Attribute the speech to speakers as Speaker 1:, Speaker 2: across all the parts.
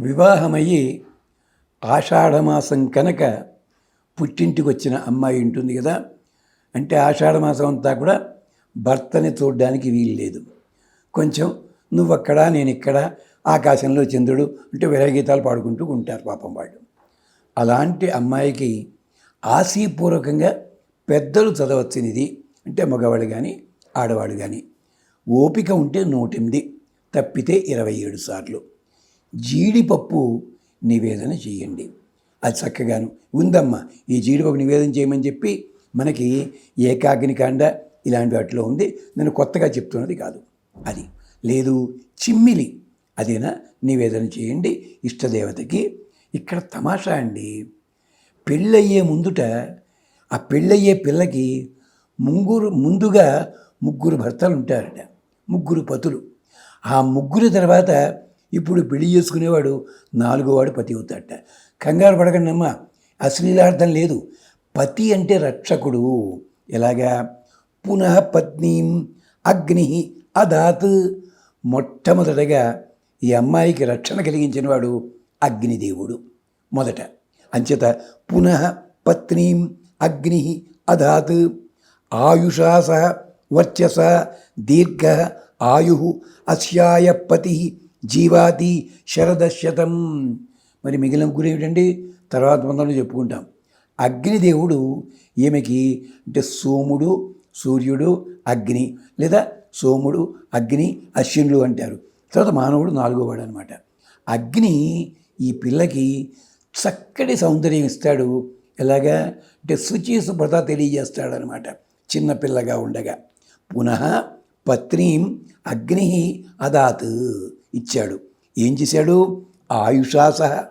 Speaker 1: వివాహమయ్యి ఆషాఢమాసం కనుక పుట్టింటికి వచ్చిన అమ్మాయి ఉంటుంది కదా అంటే ఆషాఢమాసం అంతా కూడా భర్తని చూడడానికి వీలు లేదు కొంచెం నువ్వక్కడ నేను ఇక్కడ ఆకాశంలో చంద్రుడు అంటే విరగీతాలు పాడుకుంటూ ఉంటారు పాపం వాళ్ళు. అలాంటి అమ్మాయికి ఆశీపూర్వకంగా పెద్దలు చదవచ్చినది అంటే మగవాడు కానీ ఆడవాడు కానీ ఓపిక ఉంటే నూటెనిమిది తప్పితే ఇరవై ఏడు సార్లు. జీడిపప్పు నివేదన చేయండి. అది చక్కగాను ఉందమ్మా. ఈ జీడిపప్పు నివేదన చేయమని చెప్పి మనకి ఏకాగ్నికాండ ఇలాంటి వాటిలో ఉంది. నేను కొత్తగా చెప్తున్నది కాదు. అది లేదు చిమ్మిలి అదేనా? నివేదన చేయండి ఇష్టదేవతకి. ఇక్కడ తమాషా అండి. పెళ్ళయ్యే ముందుట ఆ పెళ్ళయ్యే పిల్లకి ముగ్గురు ముందుగా ముగ్గురు భర్తలు ఉంటారట. ముగ్గురు పతులు. ఆ ముగ్గురు తర్వాత ఇప్పుడు పెళ్ళి చేసుకునేవాడు నాలుగోవాడు పతి అవుతాడట. కంగారు పడకండమ్మా. అశ్లీలార్థం లేదు. పతి అంటే రక్షకుడు. ఎలాగా? పునః పత్నీం అగ్ని అదాత్. మొట్టమొదటగా ఈ అమ్మాయికి రక్షణ కలిగించిన వాడు అగ్నిదేవుడు. మొదట. అంచేత పునః పత్నీం అగ్ని అధాత్ ఆయుషా సహ వర్చస దీర్ఘ ఆయు అస్యాయ పతి జీవాతి శరదశతం. మరి మిగిలిన ముగ్గురు ఏమిటండి? తర్వాత మందంలో చెప్పుకుంటాం. అగ్నిదేవుడు ఈమెకి అంటే సోముడు సూర్యుడు అగ్ని లేదా సోముడు అగ్ని అశ్వినులు అంటారు. తర్వాత మానవుడు నాలుగో వాడు అనమాట అగ్ని ఈ పిల్లకి చక్కటి సౌందర్యం ఇస్తాడు. ఎలాగా? అంటే శుచి శుభ్రత తెలియజేస్తాడనమాట చిన్న పిల్లగా ఉండగా. పునః పత్నీం అగ్ని అదాత్. ఇచ్చాడు. ఏం చేశాడు? ఆయుషా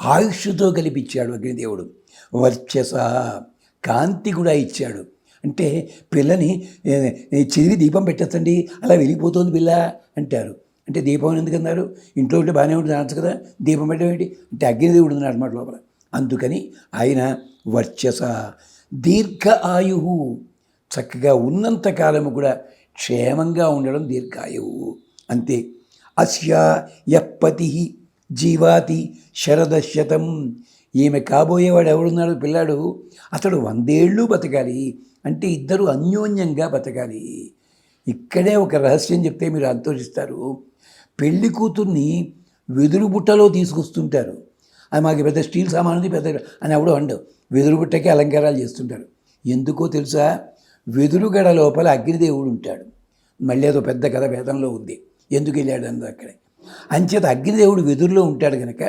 Speaker 1: ఆయుష్తో కలిపిచ్చాడు అగ్నిదేవుడు. వర్చస కాంతి కూడా ఇచ్చాడు. అంటే పిల్లని చెవి దీపం పెట్టచ్చండి అలా వెళ్ళిపోతుంది పిల్ల అంటారు. అంటే దీపం ఎందుకు అన్నారు? ఇంట్లో ఉంటే బాగానే ఉంటుంది అనొచ్చు కదా దీపం పెట్టడం ఏంటి? అంటే అగ్నిదేవుడు ఉన్నాడు అన్నమాట లోపల. అందుకని ఆయన వర్చస దీర్ఘ ఆయు చక్కగా ఉన్నంత కాలము కూడా క్షేమంగా ఉండడం దీర్ఘాయువు. అంతే. అస్యా యప్పతి జీవాతి శరదశతం. ఈమె కాబోయేవాడు ఎవడున్నాడు పిల్లాడు? అతడు వందేళ్ళు బతకాలి. అంటే ఇద్దరు అన్యోన్యంగా బతకాలి. ఇక్కడే ఒక రహస్యం చెప్తే మీరు సంతోషిస్తారు పెళ్ళి కూతుర్ని వెదురు బుట్టలో తీసుకొస్తుంటారు. అది మాకు పెద్ద స్టీల్ సామానుది పెద్ద అని ఎవడో అండు వెదురు బుట్టకి అలంకారాలు చేస్తుంటారు. ఎందుకో తెలుసా? వెదురుగడ లోపల అగ్నిదేవుడు ఉంటాడు. మళ్ళీ అదో పెద్ద కథ వేదంలో ఉంది. ఎందుకు వెళ్ళాడు అన్నది అక్కడే. అంచేత అగ్నిదేవుడు వెదురులో ఉంటాడు కనుక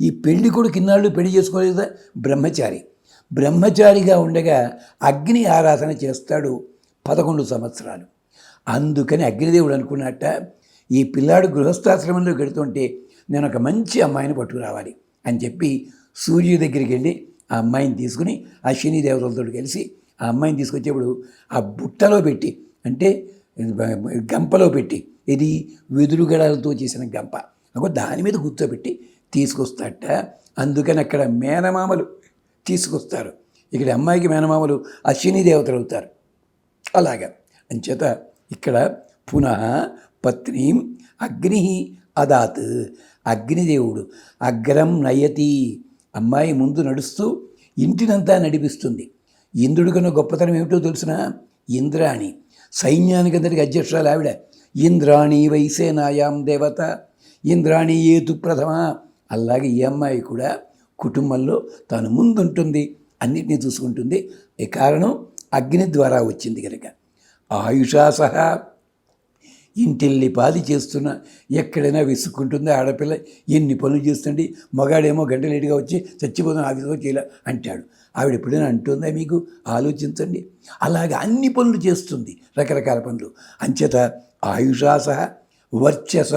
Speaker 1: ఈ పెళ్ళి కొడుకు ఇన్నాళ్ళు పెళ్ళి చేసుకోలేదు బ్రహ్మచారి. బ్రహ్మచారిగా ఉండగా అగ్ని ఆరాధన చేస్తాడు పదకొండు సంవత్సరాలు. అందుకని అగ్నిదేవుడు అనుకున్నట్ట ఈ పిల్లాడు గృహస్థాశ్రమంలో గడుతుంటే నేను ఒక మంచి అమ్మాయిని పట్టుకురావాలి అని చెప్పి సూర్యుడి దగ్గరికి వెళ్ళి ఆ అమ్మాయిని తీసుకుని అశ్విని దేవతలతో కలిసి ఆ అమ్మాయిని తీసుకొచ్చేప్పుడు ఆ బుట్టలో పెట్టి అంటే గంపలో పెట్టి ఇది వెదురుగడాలతో చేసిన గంప. దాని మీద కూర్చోబెట్టి తీసుకొస్తాట అందుకని అక్కడ మేనమామలు తీసుకొస్తారు. ఇక్కడ అమ్మాయికి మేనమామలు అశ్విని దేవతలు అవుతారు. అలాగా. అంచేత ఇక్కడ పునః పత్నీం అగ్ని అదాత్. అగ్నిదేవుడు అగ్రం నయతి. అమ్మాయి ముందు నడుస్తూ ఇంటినంతా నడిపిస్తుంది. ఇంద్రుడి కన్నా గొప్పతనం ఏమిటో తెలిసిన? ఇంద్రాణి. సైన్యానికి అందరికీ అధ్యక్షురాలు ఆవిడ. ఇంద్రాణి వైసేనాయాం దేవత. ఇంద్రాణి ఏతు ప్రథమ. అలాగే ఈ అమ్మాయి కూడా కుటుంబంలో తాను ముందుంటుంది అన్నిటినీ చూసుకుంటుంది. ఈ కారణం? అగ్ని ద్వారా వచ్చింది కనుక ఆయుషా సహా ఇంటిల్లి పాది చేస్తున్న. ఎక్కడైనా విసుక్కుంటుంది ఆడపిల్ల. ఎన్ని పనులు చేస్తుంది మగాడేమో గంట లేటుగా వచ్చి చచ్చిపోతున్న ఆఫీసులో చేయలే అంటాడు. ఆవిడ ఎప్పుడైనా అంటుందా మీకు? ఆలోచించండి. అలాగే అన్ని పనులు చేస్తుంది రకరకాల పనులు. అంచేత ఆయుషా సహా వర్చస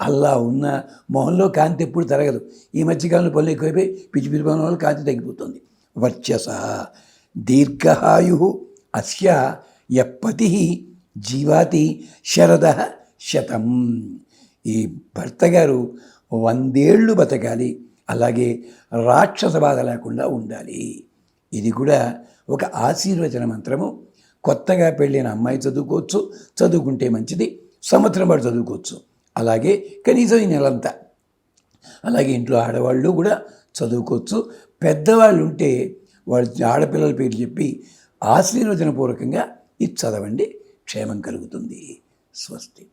Speaker 1: అల్లా ఉన్న మొహంలో కాంతి ఎప్పుడు తరగదు. ఈ మధ్యకాలంలో పనులు ఎక్కువైపోయి పిచ్చి పిచ్చి పనుల వల్ల కాంతి తగ్గిపోతుంది. వర్చస దీర్ఘాయు అస్య యప్పతి జీవాతి శరద శతం. ఈ భర్త గారు వందేళ్ళు బతకాలి అలాగే రాక్షస బాధ లేకుండా ఉండాలి. ఇది కూడా ఒక ఆశీర్వచన మంత్రము. కొత్తగా పెళ్ళైన అమ్మాయి చదువుకోవచ్చు చదువుకుంటే మంచిది సంవత్సరం పాటు చదువుకోవచ్చు. అలాగే కనీసం ఈ నెలంతా. అలాగే ఇంట్లో ఆడవాళ్ళు కూడా చదువుకోవచ్చు. పెద్దవాళ్ళు ఉంటే వాళ్ళ ఆడపిల్లల పేరు చెప్పి ఆశీర్వచనపూర్వకంగా ఇది చదవండి. క్షేమం కలుగుతుంది. స్వస్తి.